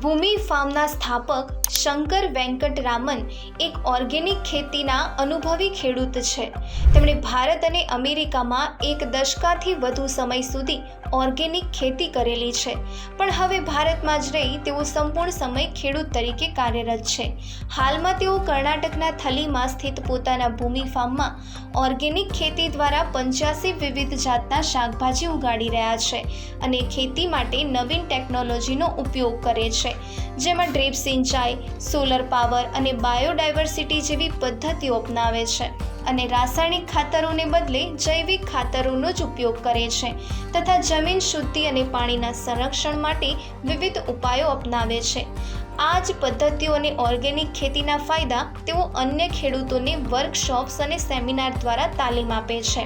ભૂમિ ફાર્મના સ્થાપક શંકર વેંકટરામન એક ઓર્ગેનિક ખેતીના અનુભવી ખેડૂત છે. તેમણે ભારત અને અમેરિકામાં એક દશકાથી વધુ સમય સુધી ઓર્ગેનિક ખેતી કરેલી છે. પણ હવે ભારતમાં જ રહી તેઓ સંપૂર્ણ સમય ખેડૂત તરીકે કાર્યરત છે. હાલમાં તેઓ કર્ણાટકના થલીમાં સ્થિત પોતાના ભૂમિ ફાર્મમાં ઓર્ગેનિક ખેતી દ્વારા પંચ્યાસી વિવિધ જાતના શાકભાજી ઉગાડી રહ્યા છે અને ખેતી માટે નવીન ટેકનોલોજીનો ઉપયોગ કરે છે. જેમાં ડ્રીપ સિંચાઈ, સોલર પાવર અને બાયોડાયવર્સિટી જેવી પદ્ધતિઓ અપનાવે છે અને રાસાયણિક ખાતરોને બદલે જૈવિક ખાતરોનો જ ઉપયોગ કરે છે તથા જમીન શુદ્ધિ અને પાણીના સંરક્ષણ માટે વિવિધ ઉપાયો અપનાવે છે. આ જ પદ્ધતિઓ અને ઓર્ગેનિક ખેતીના ફાયદા તેઓ અન્ય ખેડૂતોને વર્કશોપ્સ અને સેમિનાર દ્વારા તાલીમ આપે છે.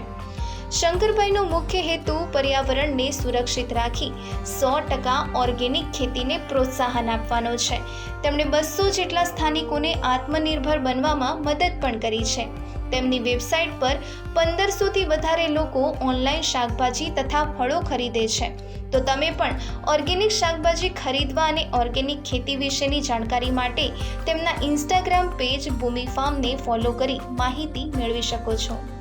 શંકરભાઈનો મુખ્ય હેતુ પર્યાવરણને સુરક્ષિત રાખી સો ટકા ઓર્ગેનિક ખેતીને પ્રોત્સાહન આપવાનો છે. તેમણે બસો જેટલા સ્થાનિકોને આત્મનિર્ભર બનવામાં મદદ પણ કરી છે. તેમની વેબસાઇટ પર પંદરસોથી વધારે લોકો ઓનલાઈન શાકભાજી તથા ફળો ખરીદે છે. તો તમે પણ ઓર્ગેનિક શાકભાજી ખરીદવા અને ઓર્ગેનિક ખેતી વિશેની જાણકારી માટે તેમના ઇન્સ્ટાગ્રામ પેજ ભૂમિ ફાર્મને ફોલો કરી માહિતી મેળવી શકો છો.